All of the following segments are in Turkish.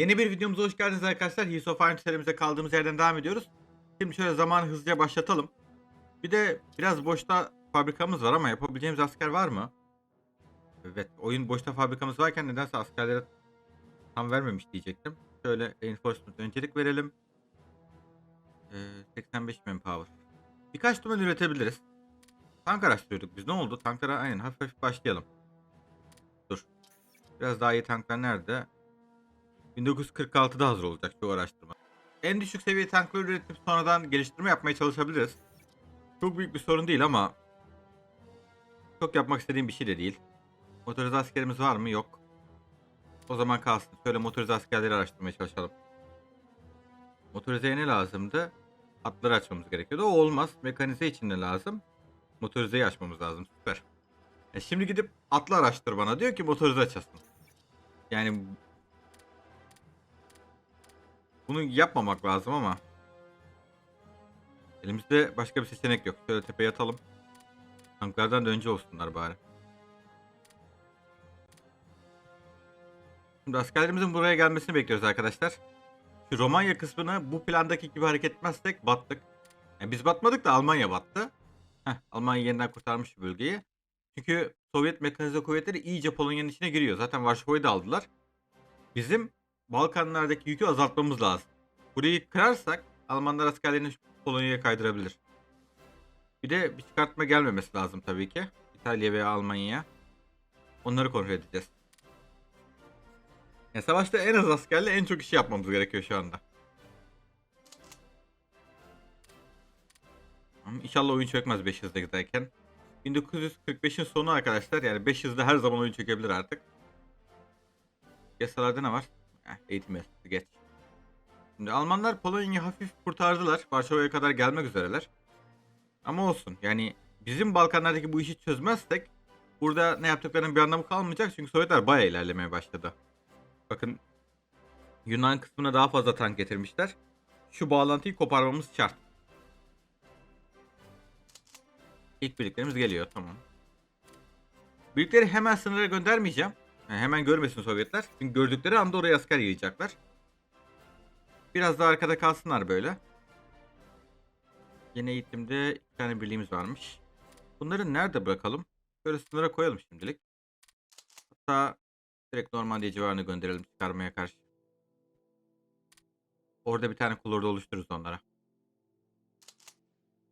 Yeni bir videomuza hoş geldiniz arkadaşlar. Heroes of Iron serimize kaldığımız yerden devam ediyoruz. Şimdi şöyle zamanı hızlıca başlatalım. Bir de biraz boşta fabrikamız var ama yapabileceğimiz asker var mı? Evet, oyun boşta fabrikamız varken nedense askerlere tam vermemiş diyecektim. Şöyle reinforcement öncelik verelim. Ee, 85 manpower. Birkaç tümen üretebiliriz. Tank araştırıyorduk biz. Ne oldu? Tanklara aynen hafif hafif başlayalım. Dur. Biraz daha iyi tanklar nerede? 1946'da hazır olacak şu araştırma. En düşük seviye tankları üretip sonradan geliştirme yapmaya çalışabiliriz. Çok büyük bir sorun değil ama çok yapmak istediğim bir şey de değil. Motorize askerimiz var mı? Yok. O zaman kalsın. Şöyle motorize askerleri araştırmaya çalışalım. Motorizeye ne lazımdı? Atları açmamız gerekiyordu. O olmaz. Mekanize için ne lazım? Motorizeyi açmamız lazım. Süper. E şimdi gidip atlı araştır bana. Diyor ki motorize açasın. Yani bunu yapmamak lazım ama elimizde başka bir seçenek yok. Şöyle tepeye atalım. Tanklardan da önce olsunlar bari. Şimdi askerlerimizin buraya gelmesini bekliyoruz arkadaşlar. Şu Romanya kısmını bu plandaki gibi hareket etmezsek battık. Yani biz batmadık da Almanya battı. Heh, Almanya yeniden kurtarmış bölgeyi. Çünkü Sovyet mekanize kuvvetleri iyice Polonya'nın içine giriyor. Zaten Varşova'yı da aldılar. Bizim Balkanlardaki yükü azaltmamız lazım. Burayı kırarsak Almanlar askerlerini Polonya'ya kaydırabilir. Bir de bir çıkartma gelmemesi lazım tabii ki. İtalya veya Almanya'ya. Onları kontrol edeceğiz. Ya savaşta en az askerle en çok işi yapmamız gerekiyor şu anda. İnşallah oyun çökmez 5 hızda giderken. 1945'in sonu arkadaşlar yani 5 hızda her zaman oyun çökebilir artık. Yasalarda ne var? Eğitim yasası geç. Şimdi Almanlar Polonya'yı hafif kurtardılar. Varşova'ya kadar gelmek üzereler. Ama olsun yani bizim Balkanlardaki bu işi çözmezsek burada ne yaptıklarının bir anlamı kalmayacak. Çünkü Sovyetler bayağı ilerlemeye başladı. Bakın Yunan kısmına daha fazla tank getirmişler. Şu bağlantıyı koparmamız şart. İlk birliklerimiz geliyor tamam. Birlikleri hemen sınıra göndermeyeceğim. Yani hemen görmesin Sovyetler. Çünkü gördükleri anda oraya asker yiyecekler. Biraz daha arkada kalsınlar böyle. Yeni eğitimde iki tane birliğimiz varmış. Bunları nerede bırakalım? Şöyle sınıra koyalım şimdilik. Hatta direkt Normandiya civarına gönderelim çıkarmaya karşı. Orada bir tane kulorda oluştururuz onlara.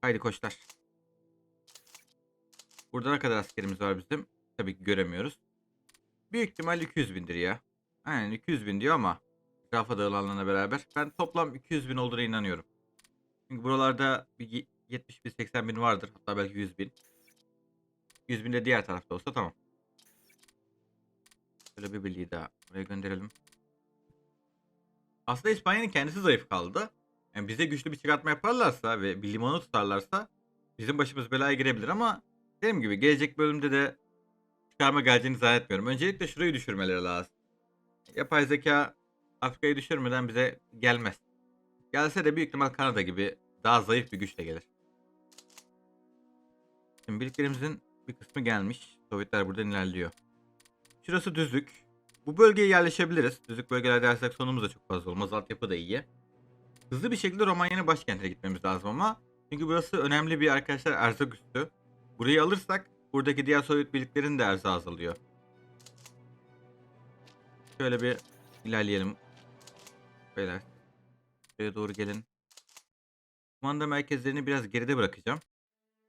Haydi koçlar. Burada ne kadar askerimiz var bizim? Tabii ki göremiyoruz. Büyük ihtimal 200 bindir ya. Aynen 200 bin diyor ama etrafa dağılanlarla beraber ben toplam 200 bin olduğuna inanıyorum. Çünkü buralarda bir 70 bin 80 bin vardır. Hatta belki 100 bin. 100 bin de diğer tarafta olsa tamam. Şöyle bir birliği daha buraya gönderelim. Aslında İspanya'nın kendisi zayıf kaldı. Yani bize güçlü bir çıkartma yaparlarsa ve bir limanı tutarlarsa bizim başımız belaya girebilir ama dediğim gibi gelecek bölümde de çıkarma geleceğini zannetmiyorum. Öncelikle şurayı düşürmeleri lazım. Yapay zeka Afrika'yı düşürmeden bize gelmez. Gelse de büyük ihtimal Kanada gibi daha zayıf bir güçle gelir. Şimdi birliklerimizin bir kısmı gelmiş. Sovyetler buradan ilerliyor. Şurası düzlük. Bu bölgeye yerleşebiliriz. Düzlük bölgelerde dersek sonumuz da çok fazla olmaz. Altyapı da iyi. Hızlı bir şekilde Romanya'nın başkentine gitmemiz lazım ama. Çünkü burası önemli bir arkadaşlar erzak üstü. Burayı alırsak buradaki diğer Sovyet birliklerin de erzağı azalıyor. Şöyle bir ilerleyelim. Beyler. Şuraya doğru gelin. Kumanda merkezlerini biraz geride bırakacağım.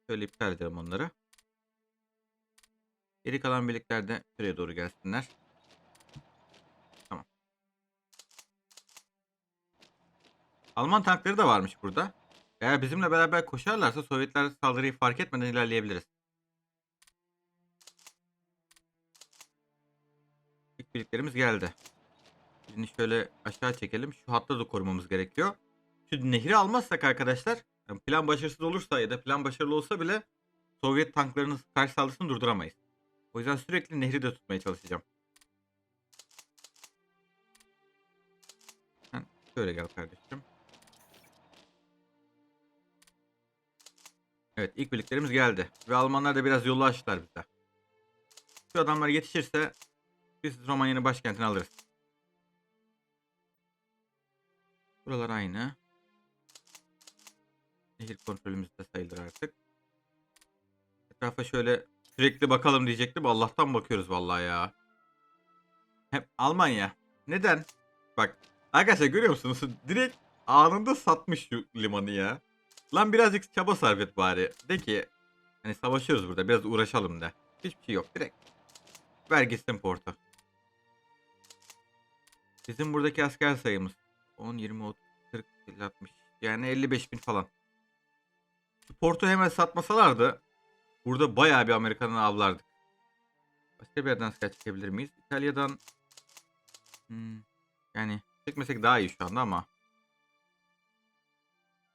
Şöyle iptal edelim onları. Geri kalan birlikler de şuraya doğru gelsinler. Tamam. Alman tankları da varmış burada. Eğer bizimle beraber koşarlarsa Sovyetler saldırıyı fark etmeden ilerleyebiliriz. Birliklerimiz geldi. Birini şöyle aşağı çekelim. Şu hatta da korumamız gerekiyor. Şu nehri almazsak arkadaşlar plan başarısız olursa ya da plan başarılı olsa bile Sovyet tanklarının karşı saldırısını durduramayız. O yüzden sürekli nehri de tutmaya çalışacağım. Sen şöyle gel kardeşim. Evet ilk birliklerimiz geldi. Ve Almanlar da biraz yolu açtılar bize. Şu adamlar yetişirse biz Romanya'nın başkentini alırız. Buralar aynı. Nehir kontrolümüz de sayılır artık. Etrafa şöyle sürekli bakalım diyecektim. Allah'tan bakıyoruz vallahi ya. Hep Almanya. Neden? Bak arkadaşlar görüyor musunuz? Direkt anında satmış şu limanı ya. Lan birazcık çaba sarf et bari. De ki hani savaşıyoruz burada biraz uğraşalım de. Hiçbir şey yok direkt. Ver gitsin portu. Bizim buradaki asker sayımız 10, 20, 30, 40, 50, 60 yani 55 bin falan. Portu hemen satmasalardı burada bayağı bir Amerikan'ı avlardık. Başka bir yerden asker çekebilir miyiz? İtalya'dan hmm, yani çekmesek daha iyi şu anda ama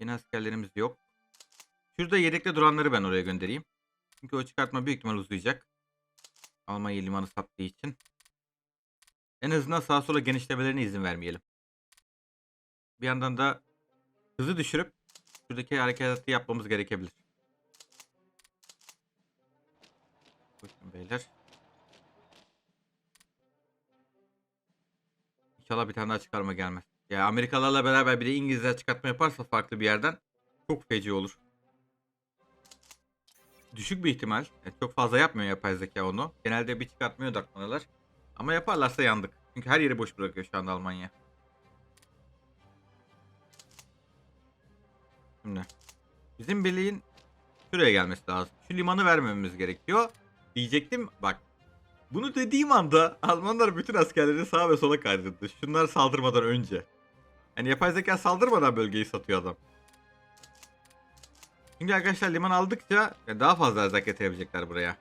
yeni askerlerimiz yok. Şurada yedekte duranları ben oraya göndereyim. Çünkü o çıkartma büyük ihtimal uzayacak. Almanya limanı sattığı için. En azından sağa sola genişlemelerine izin vermeyelim. Bir yandan da hızı düşürüp şuradaki harekatı yapmamız gerekebilir. Bakın beyler. İnşallah bir tane daha çıkarma gelmez. Ya Amerikalılarla beraber bir de İngilizler çıkartma yaparsa farklı bir yerden çok feci olur. Düşük bir ihtimal. Yani çok fazla yapmıyor yapay zeka onu. Genelde bir çıkartmaya odaklanırlar. Ama yaparlarsa yandık. Çünkü her yeri boş bırakıyor şu anda Almanya. Şimdi bizim birliğin şuraya gelmesi lazım. Şu limanı vermememiz gerekiyor. Diyecektim bak. Bunu dediğim anda Almanlar bütün askerlerini sağa ve sola kaydırdı. Şunlar saldırmadan önce. Hani yapay zeka saldırmadan bölgeyi satıyor adam. Çünkü arkadaşlar liman aldıkça daha fazla erzak getirebilecekler buraya.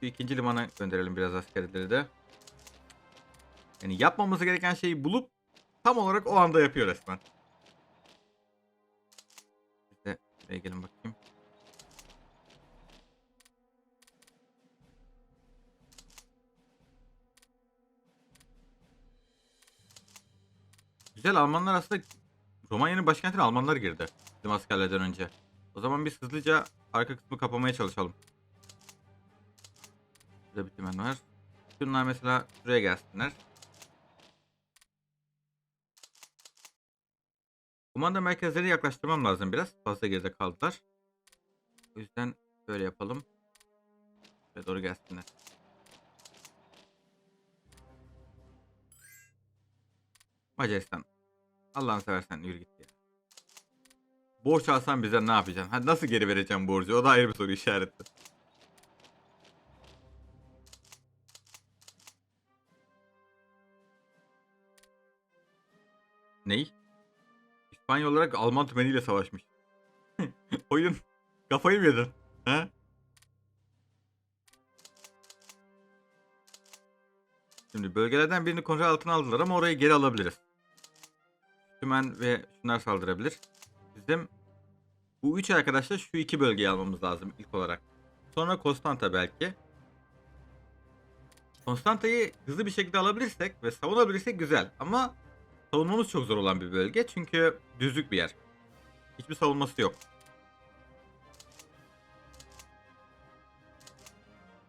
Şu ikinci limana gönderelim biraz askerleri de. Yani yapmamız gereken şeyi bulup tam olarak o anda yapıyor resmen. Biz de şuraya gelin bakayım. Güzel Almanlar aslında Romanya'nın başkentine Almanlar girdi. Bizim askerlerden önce. O zaman biz hızlıca arka kısmı kapamaya çalışalım. Burada bir var. Şunlar mesela şuraya gelsinler. Kumanda merkezleri yaklaştırmam lazım biraz. Fazla geride kaldılar. O yüzden böyle yapalım. Ve doğru gelsinler. Macaristan. Allah'ını seversen yürü git. Borç alsan bize ne yapacaksın? Ha, nasıl geri vereceğim borcu? O da ayrı bir soru işareti. Ney? İspanyol olarak Alman tümeniyle savaşmış. Oyun kafayı mı yedin? Ha? Şimdi bölgelerden birini kontrol altına aldılar ama orayı geri alabiliriz. Tümen ve şunlar saldırabilir. Bizim bu üç arkadaşla şu iki bölgeyi almamız lazım ilk olarak. Sonra Konstanta belki. Konstanta'yı hızlı bir şekilde alabilirsek ve savunabilirsek güzel. Ama savunmamız çok zor olan bir bölge. Çünkü düzlük bir yer. Hiçbir savunması yok.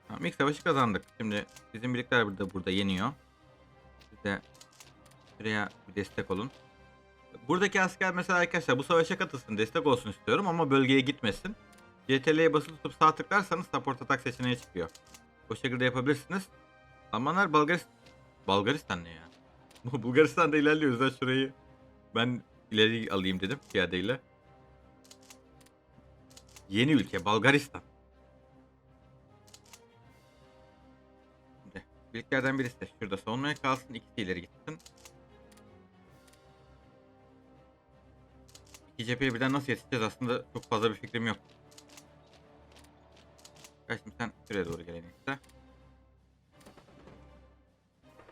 Tamam, ilk savaşı kazandık. Şimdi bizim birlikler burada burada yeniyor. Siz de şuraya bir destek olun. Buradaki asker mesela arkadaşlar bu savaşa katılsın destek olsun istiyorum ama bölgeye gitmesin. CTRL'ye basılı tutup sağ tıklarsanız support atak seçeneği çıkıyor. Bu şekilde yapabilirsiniz. Almanlar Bulgaristan... Bulgaristan ne ya? Bulgaristan'da ilerliyor. O yüzden şurayı ben ileri alayım dedim piyadeyle. Yeni ülke Bulgaristan. Birliklerden birisi de şurada savunmaya kalsın. ikisi ileri gitsin. İki cepheye birden nasıl yetişeceğiz aslında çok fazla bir fikrim yok. Kaçtım sen şuraya doğru gel en iyisi.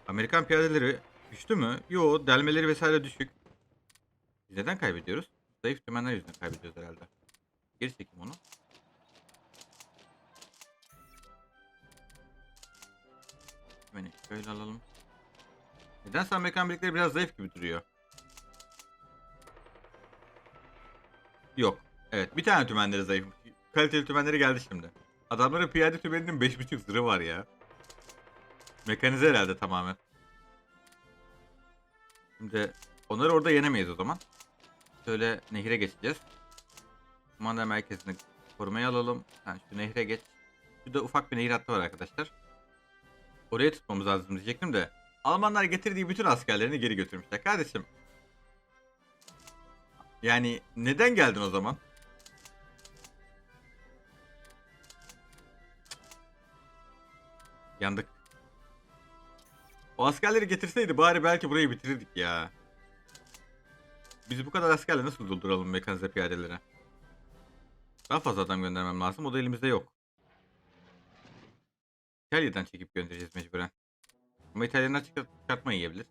Amerikan piyadeleri güçlü mü? Yo delmeleri vesaire düşük. Biz neden kaybediyoruz? Zayıf tümenler yüzünden kaybediyoruz herhalde. Geri çekeyim onu. Tümeni şöyle alalım. Nedense Amerikan birlikleri biraz zayıf gibi duruyor. Yok. Evet bir tane tümenleri zayıf. Kaliteli tümenleri geldi şimdi. Adamların piyade tümeninin 5.5 zırhı var ya. Mekanize herhalde tamamen. Şimdi Onları orada yenemeyiz o zaman. Şöyle nehire geçeceğiz. Kumanda merkezini korumaya alalım. Sen şu nehre geç. Şurada ufak bir nehir hattı var arkadaşlar. Oraya tutmamız lazım diyecektim de. Almanlar getirdiği bütün askerlerini geri götürmüşler. Kardeşim. Yani neden geldin o zaman? Yandık. O askerleri getirseydi bari belki burayı bitirirdik ya. Biz bu kadar askerle nasıl dolduralım mekanize piyadelere? Daha fazla adam göndermem lazım. O da elimizde yok. İtalya'dan çekip göndereceğiz mecburen. Ama İtalyanlar çıkart çıkartma yiyebilir.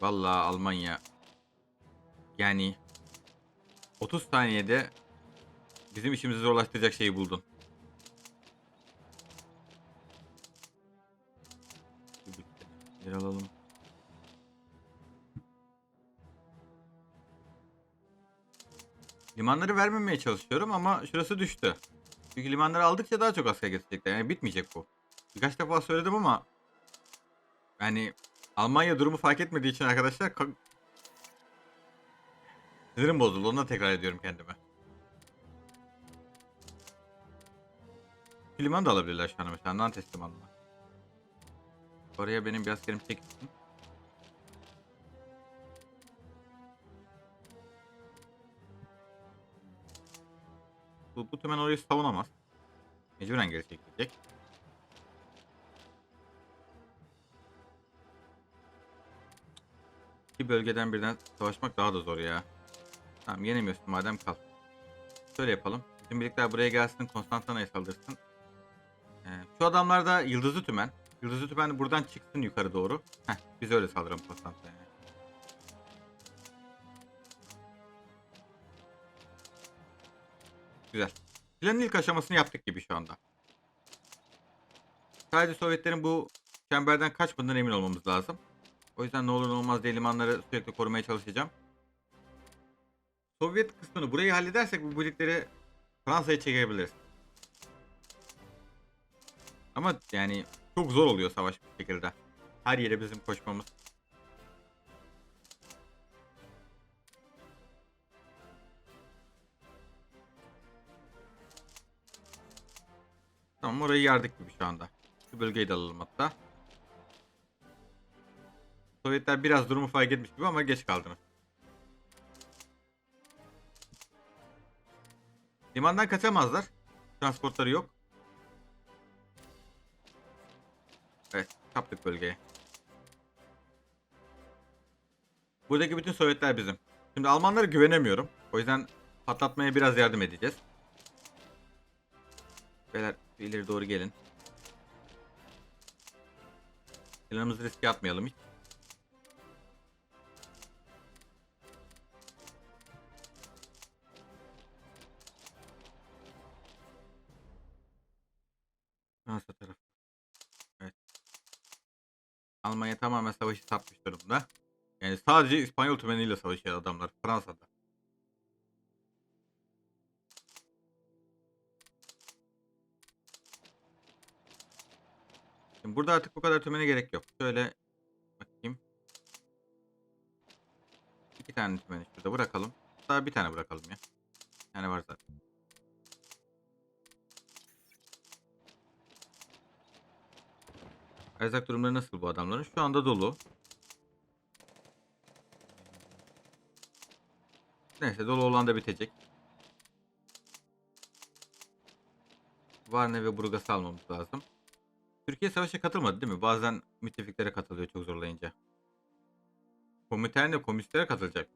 Vallahi Almanya yani 30 saniyede bizim işimizi zorlaştıracak şeyi buldun. Bir alalım. Limanları vermemeye çalışıyorum ama şurası düştü. Çünkü limanları aldıkça daha çok asker getirecekler. Yani bitmeyecek bu. Birkaç defa söyledim ama yani Almanya durumu fark etmediği için arkadaşlar ka- sinirim bozuldu. Onu da tekrar ediyorum kendime. Şu limanı da alabilirler şu an mesela. Nantes limanına. Oraya benim bir askerim çekilsin. Bu, bu tümen orayı savunamaz. Mecburen geri çekilecek. İki bölgeden birden savaşmak daha da zor ya. Tamam yenemiyorsun madem kal. Şöyle yapalım. Bizim birlikler buraya gelsin Konstantina'ya saldırsın. Ee, şu adamlar da Yıldızlı Tümen. Yıldızlı Tümen buradan çıksın yukarı doğru. Heh, biz öyle saldıralım Konstantina'ya. Güzel. Planın ilk aşamasını yaptık gibi şu anda. Sadece Sovyetlerin bu çemberden kaçmadığından emin olmamız lazım. O yüzden ne olur ne olmaz diye limanları sürekli korumaya çalışacağım. Sovyet kısmını burayı halledersek bu birlikleri Fransa'ya çekebiliriz. Ama yani çok zor oluyor savaş bir şekilde. Her yere bizim koşmamız. Tamam orayı yardık gibi şu anda. Şu bölgeyi de alalım hatta. Sovyetler biraz durumu fark etmiş gibi ama geç kaldınız. Limandan kaçamazlar. Transportları yok. Evet, kaptık bölgeye. Buradaki bütün Sovyetler bizim. Şimdi Almanlara güvenemiyorum. O yüzden patlatmaya biraz yardım edeceğiz. Beyler ileri doğru gelin. Planımızı riske atmayalım hiç. Almanya tamamen savaşı satmış durumda. Yani sadece İspanyol tümeniyle savaşıyor adamlar Fransa'da. Şimdi burada artık bu kadar tümene gerek yok. Şöyle bakayım. İki tane tümeni şurada bırakalım. Daha bir tane bırakalım ya. Bir tane var zaten. Erzak durumları nasıl bu adamların? Şu anda dolu. Neyse dolu olan da bitecek. Varna ve Burgas'ı almamız lazım. Türkiye savaşa katılmadı değil mi? Bazen müttefiklere katılıyor çok zorlayınca. Komintern de komünistlere katılacak.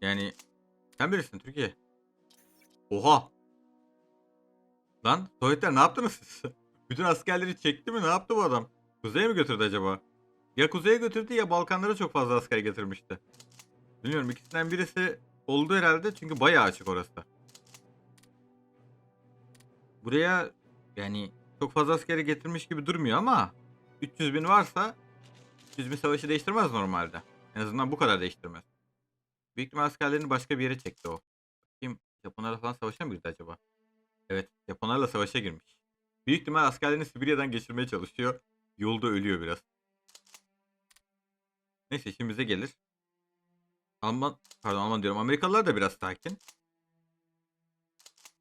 Yani sen bilirsin Türkiye. Oha! Lan Sovyetler ne yaptınız siz? Bütün askerleri çekti mi? Ne yaptı bu adam? Kuzeye mi götürdü acaba? Ya kuzeye götürdü ya Balkanlara çok fazla asker getirmişti. Bilmiyorum ikisinden birisi oldu herhalde çünkü bayağı açık orası. Buraya yani çok fazla askeri getirmiş gibi durmuyor ama 300 bin varsa 300 bin savaşı değiştirmez normalde. En azından bu kadar değiştirmez. Büyük ihtimal askerlerini başka bir yere çekti o. Kim? Japonlarla falan savaşa mı girdi acaba? Evet, Japonlarla savaşa girmiş. Büyük ihtimal askerlerini Sibirya'dan geçirmeye çalışıyor. Yolda ölüyor biraz. Neyse işimize gelir. Alman, pardon Alman diyorum. Amerikalılar da biraz sakin.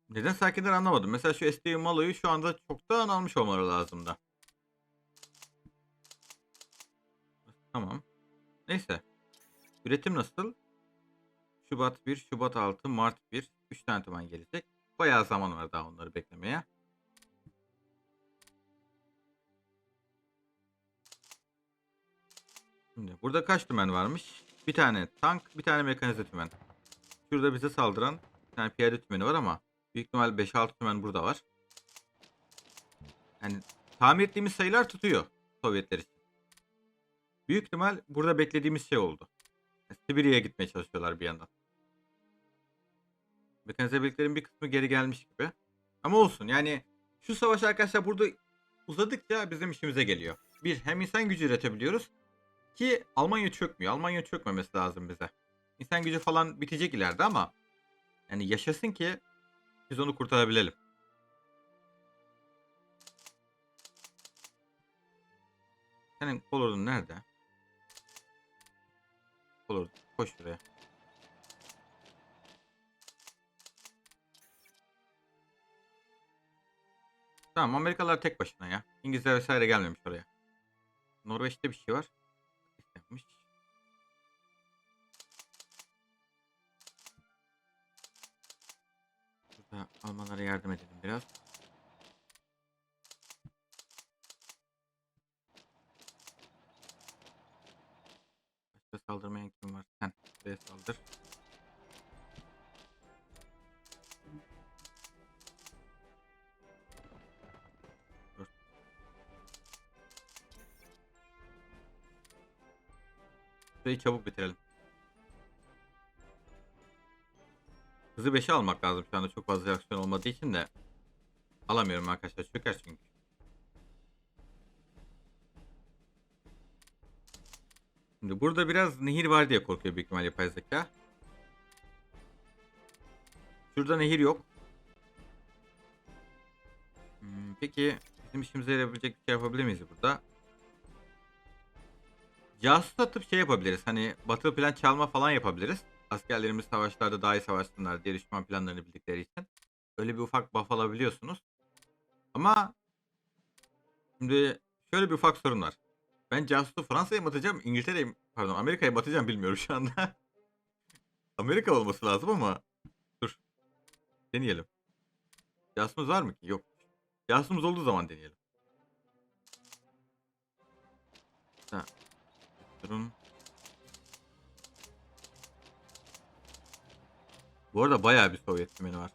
Neden sakinler anlamadım. Mesela şu SDV Malo'yu şu anda çoktan almış olmaları lazım da. Tamam. Neyse. Üretim nasıl? Şubat 1, Şubat 6, Mart 1. 3 tane tümen gelecek. Bayağı zaman var daha onları beklemeye. Şimdi burada kaç tümen varmış? Bir tane tank, bir tane mekanize tümen. Şurada bize saldıran bir tane piyade tümeni var ama büyük ihtimal 5-6 tümen burada var. Yani tahmin ettiğimiz sayılar tutuyor Sovyetler için. Büyük ihtimal burada beklediğimiz şey oldu. Yani Sibirya'ya gitmeye çalışıyorlar bir yandan. Mekanize birliklerin bir kısmı geri gelmiş gibi. Ama olsun yani şu savaş arkadaşlar burada uzadıkça bizim işimize geliyor. Bir hem insan gücü üretebiliyoruz ki Almanya çökmüyor. Almanya çökmemesi lazım bize. İnsan gücü falan bitecek ileride ama yani yaşasın ki biz onu kurtarabilelim. Senin kolorun nerede? Kolor koş şuraya. Tamam Amerikalılar tek başına ya. İngilizler vesaire gelmemiş oraya. Norveç'te bir şey var. İstenmiş. Burada Almanlara yardım edelim biraz. Başka saldırmayan kim var? Sen buraya saldır. Şurayı çabuk bitirelim. Hızı 5'e almak lazım şu anda çok fazla reaksiyon olmadığı için de. Alamıyorum arkadaşlar çöker çünkü. Şimdi burada biraz nehir var diye korkuyor büyük ihtimal yapay zeka. Şurada nehir yok. Hmm, peki bizim işimize yarayabilecek bir şey yapabilir miyiz burada? Casus atıp şey yapabiliriz. Hani batı plan çalma falan yapabiliriz. Askerlerimiz savaşlarda daha iyi savaşsınlar diye düşman planlarını bildikleri için. Öyle bir ufak buff alabiliyorsunuz. Ama şimdi şöyle bir ufak sorun var. Ben casusu Fransa'ya mı atacağım, İngiltere'ye pardon Amerika'ya mı atacağım bilmiyorum şu anda. Amerika olması lazım ama dur. Deneyelim. Casusumuz var mı ki? Yok. Casusumuz olduğu zaman deneyelim. Ha. Durun. Bu arada bayağı bir Sovyet tümeni var.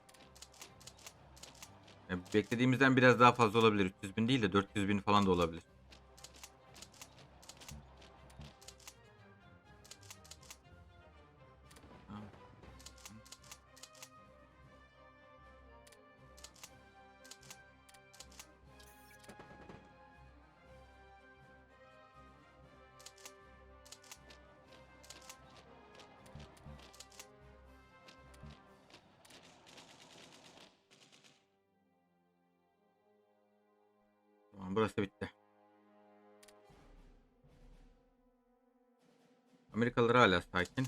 Yani beklediğimizden biraz daha fazla olabilir. 300 bin değil de 400 bin falan da olabilir. Tamam burası bitti. Amerikalılar hala sakin.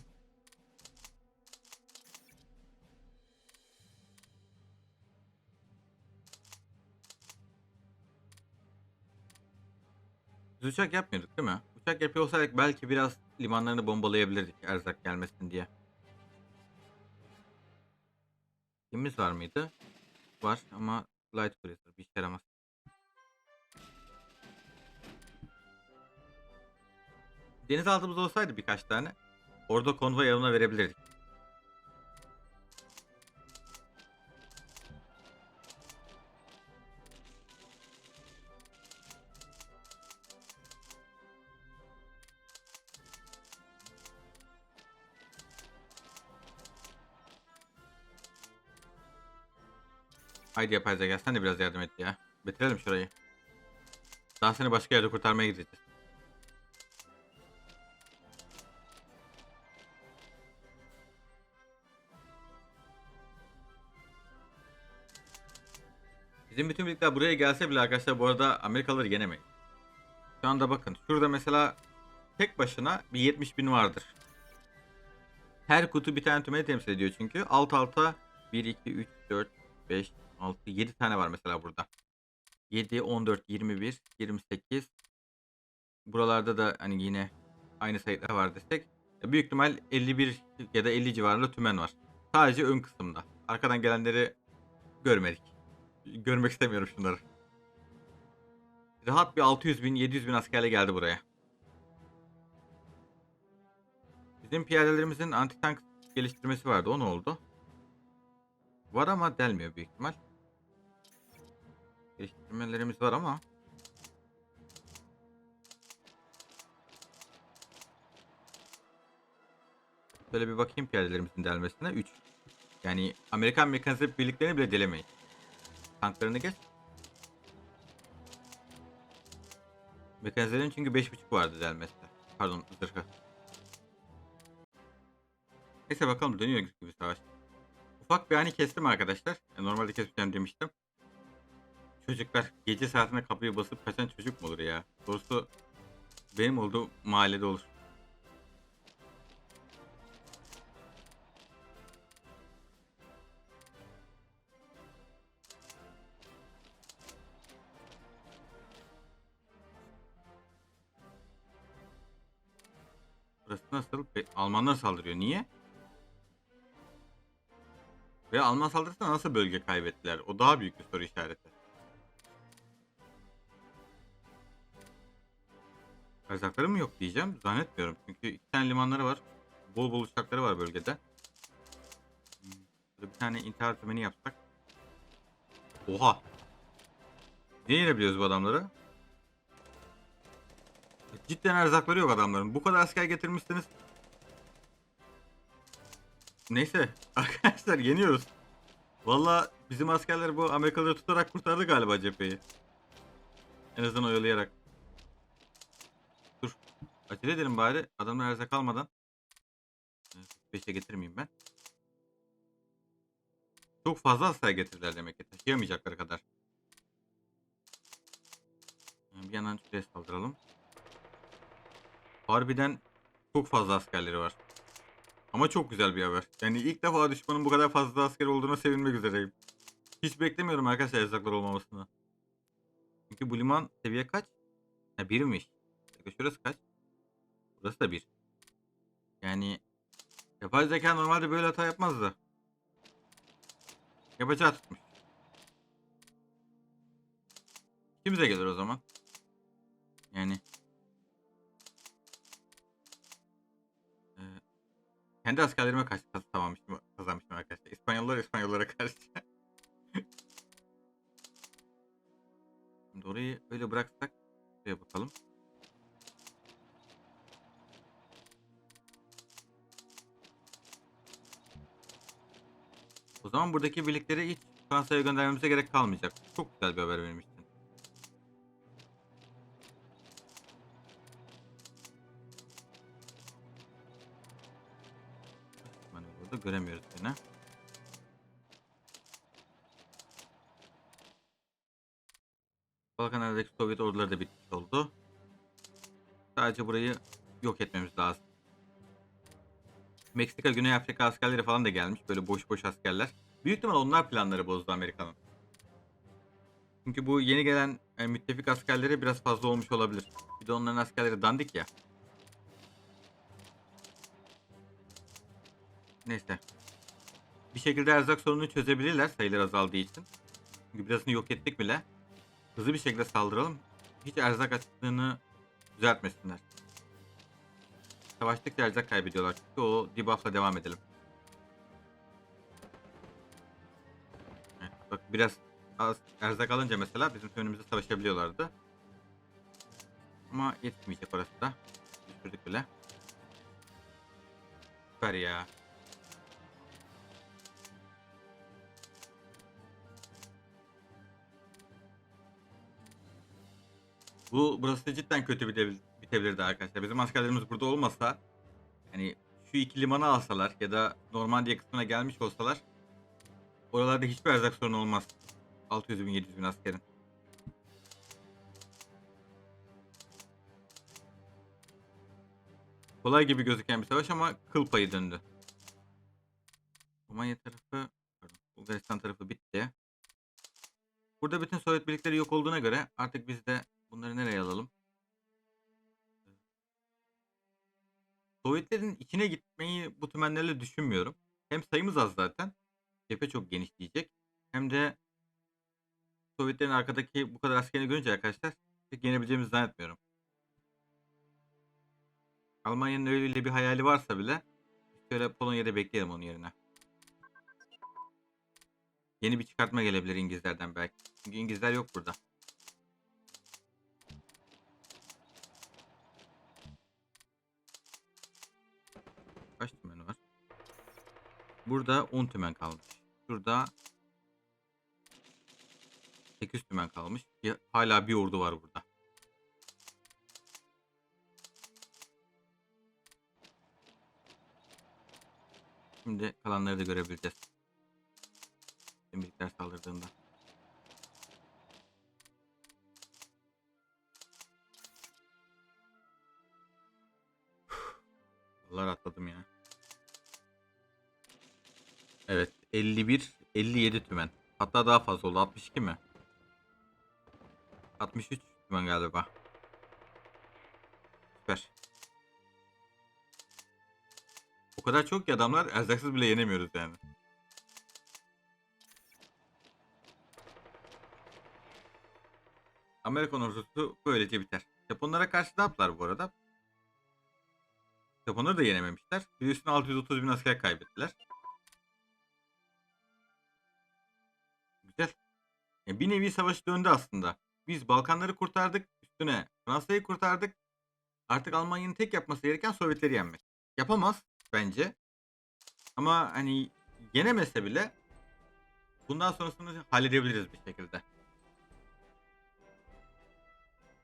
Biz uçak yapmıyorduk değil mi? Uçak yapıyor olsaydık belki biraz limanlarını bombalayabilirdik erzak gelmesin diye. Kimimiz var mıydı? Var ama Light Cruiser bir işe yaramaz. Denizaltımız olsaydı birkaç tane orada konvoy yanına verebilirdik. Haydi yapay zeka sen de biraz yardım et ya. Bitirelim şurayı. Daha seni başka yerde kurtarmaya gideceğiz. Bizim bütün birlikler buraya gelse bile arkadaşlar bu arada Amerikalıları yenemeyiz. Şu anda bakın şurada mesela tek başına bir 70 bin vardır. Her kutu bir tane tümeni temsil ediyor çünkü. Alt alta 1, 2, 3, 4, 5, 6, 7 tane var mesela burada. 7, 14, 21, 28. Buralarda da hani yine aynı sayılar var desek. e, Büyük ihtimal 51 ya da 50 civarında tümen var. Sadece ön kısımda. Arkadan gelenleri görmedik. Görmek istemiyorum şunları. Rahat bir 600 bin 700 bin askerle geldi buraya. Bizim piyadelerimizin anti tank geliştirmesi vardı. O ne oldu? Var ama delmiyor büyük ihtimal. Geliştirmelerimiz var ama Böyle bir bakayım piyadelerimizin delmesine. 3. Yani Amerikan mekanize birliklerini bile delemeyin. Tanklarını geç. Mekanizelerin çünkü 5.5 vardı delmesi. Pardon zırhı. Neyse bakalım dönüyor gibi savaş. Ufak bir ani kestim arkadaşlar. Yani normalde kesmeyeceğim demiştim. Çocuklar gece saatinde kapıyı basıp kaçan çocuk mu olur ya? Doğrusu benim olduğum mahallede olur. Almanlar saldırıyor. Niye? Ve Alman saldırısında nasıl bölge kaybettiler? O daha büyük bir soru işareti. Erzakları mı yok diyeceğim. Zannetmiyorum. Çünkü iki tane limanları var. Bol bol uçakları var bölgede. Hmm, bir tane intihar tümeni yapsak. Oha. Ne yenebiliyoruz bu adamları? Cidden erzakları yok adamların. Bu kadar asker getirmişsiniz. Neyse arkadaşlar yeniyoruz. Valla bizim askerler bu Amerikalıları tutarak kurtardı galiba cepheyi. En azından oyalayarak. Dur. Acele edelim bari. Adamlar erzak almadan. 5'e getirmeyeyim ben. Çok fazla asker getirdiler demek ki. Taşıyamayacakları kadar. Yani Bir yandan şuraya saldıralım. Harbiden çok fazla askerleri var. Ama çok güzel bir haber. Yani ilk defa düşmanın bu kadar fazla asker olduğuna sevinmek üzereyim. Hiç beklemiyorum arkadaşlar erzaklar olmamasını. Çünkü bu liman seviye kaç? Ha birmiş. Peki şurası kaç? Burası da bir. Yani yapay zeka normalde böyle hata yapmazdı. Yapacağı tutmuş. Kimse gelir o zaman. Yani kendi askerlerime karşı kazanmıştım, kazanmıştım arkadaşlar. İspanyollar İspanyollara karşı. Şimdi orayı öyle bıraksak şuraya bakalım. O zaman buradaki birlikleri hiç Fransa'ya göndermemize gerek kalmayacak. Çok güzel bir haber benim burada göremiyoruz yine. Balkanlardaki Sovyet orduları da bitmiş oldu. Sadece burayı yok etmemiz lazım. Meksika, Güney Afrika askerleri falan da gelmiş. Böyle boş boş askerler. Büyük ihtimal onlar planları bozdu Amerika'nın. Çünkü bu yeni gelen e, müttefik askerleri biraz fazla olmuş olabilir. Bir de onların askerleri dandik ya. Neyse. Bir şekilde erzak sorununu çözebilirler sayılar azaldığı için. Çünkü birazını yok ettik bile. Hızlı bir şekilde saldıralım. Hiç erzak açlığını düzeltmesinler. Savaştıkça erzak kaybediyorlar. Çünkü o debuff'la devam edelim. Bak biraz az erzak alınca mesela bizim önümüzde savaşabiliyorlardı. Ama yetmeyecek orası da. Düşürdük bile. Süper ya. Bu burası cidden kötü bitebil- bitebilirdi arkadaşlar. Bizim askerlerimiz burada olmasa hani şu iki limanı alsalar ya da Normandiya kısmına gelmiş olsalar oralarda hiçbir erzak sorunu olmaz. 600 bin 700 bin askerin. Kolay gibi gözüken bir savaş ama kıl payı döndü. Romanya tarafı, pardon, Bulgaristan tarafı bitti. Burada bütün Sovyet birlikleri yok olduğuna göre artık biz de bunları nereye alalım? Sovyetlerin içine gitmeyi bu tümenlerle düşünmüyorum. Hem sayımız az zaten. Cephe çok genişleyecek. Hem de Sovyetlerin arkadaki bu kadar askerini görünce arkadaşlar pek yenebileceğimizi zannetmiyorum. Almanya'nın öyle bir hayali varsa bile şöyle Polonya'da bekleyelim onun yerine. Yeni bir çıkartma gelebilir İngilizlerden belki. Çünkü İngilizler yok burada. Burada 10 tümen kalmış. Şurada 8 tümen kalmış. Hala bir ordu var burada. Şimdi kalanları da görebileceğiz. Birlikler saldırdığında. Allah atladım ya. 51 57 tümen. Hatta daha fazla oldu. 62 mi? 63 tümen galiba. Süper. O kadar çok ki adamlar erzaksız bile yenemiyoruz yani. Amerikan ordusu böylece biter. Japonlara karşı ne yaptılar bu arada? Japonları da yenememişler. Bir de üstüne 630 bin asker kaybettiler. Ya bir nevi savaş döndü aslında. Biz Balkanları kurtardık. Üstüne Fransa'yı kurtardık. Artık Almanya'nın tek yapması gereken Sovyetleri yenmek. Yapamaz bence. Ama hani yenemese bile bundan sonrasını halledebiliriz bir şekilde.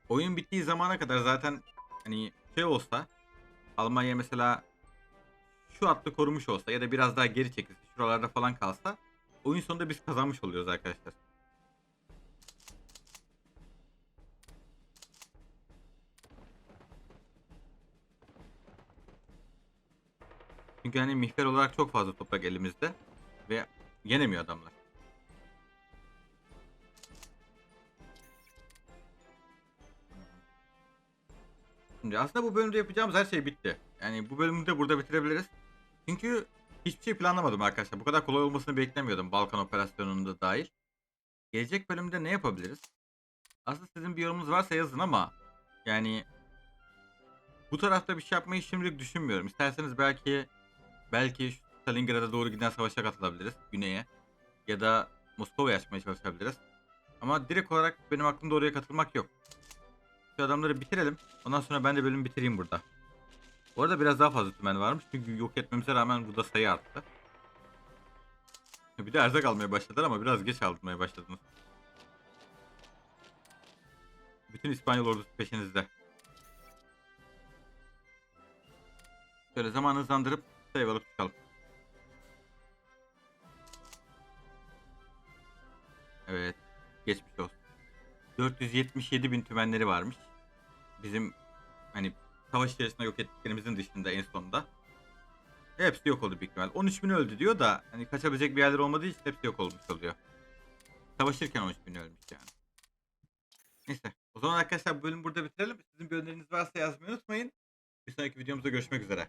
Oyun bittiği zamana kadar zaten hani şey olsa Almanya mesela şu hattı korumuş olsa ya da biraz daha geri çekilse şuralarda falan kalsa oyun sonunda biz kazanmış oluyoruz arkadaşlar. Çünkü hani mihver olarak çok fazla toprak elimizde ve yenemiyor adamlar. Şimdi aslında bu bölümde yapacağımız her şey bitti. Yani bu bölümü de burada bitirebiliriz. Çünkü hiçbir şey planlamadım arkadaşlar. Bu kadar kolay olmasını beklemiyordum Balkan operasyonunda dahil. Gelecek bölümde ne yapabiliriz? Aslında sizin bir yorumunuz varsa yazın ama yani bu tarafta bir şey yapmayı şimdilik düşünmüyorum. İsterseniz belki belki şu Stalingrad'a doğru giden savaşa katılabiliriz güneye ya da Moskova'ya açmaya çalışabiliriz. Ama direkt olarak benim aklımda oraya katılmak yok. Şu adamları bitirelim. Ondan sonra ben de bölümü bitireyim burada. Bu arada biraz daha fazla tümen varmış. Çünkü yok etmemize rağmen burada sayı arttı. Bir de erzak almaya başladılar ama biraz geç almaya başladınız. Bütün İspanyol ordusu peşinizde. Şöyle zaman hızlandırıp alıp çıkalım. Evet. Geçmiş olsun. 477 bin tümenleri varmış. Bizim hani savaş içerisinde yok ettiklerimizin dışında en sonunda. Hepsi yok oldu büyük ihtimal. 13 bin öldü diyor da hani kaçabilecek bir yerler olmadığı için hepsi yok olmuş oluyor. Savaşırken 13 bin ölmüş yani. Neyse. O zaman arkadaşlar bu bölümü burada bitirelim. Sizin bir öneriniz varsa yazmayı unutmayın. Bir sonraki videomuzda görüşmek üzere.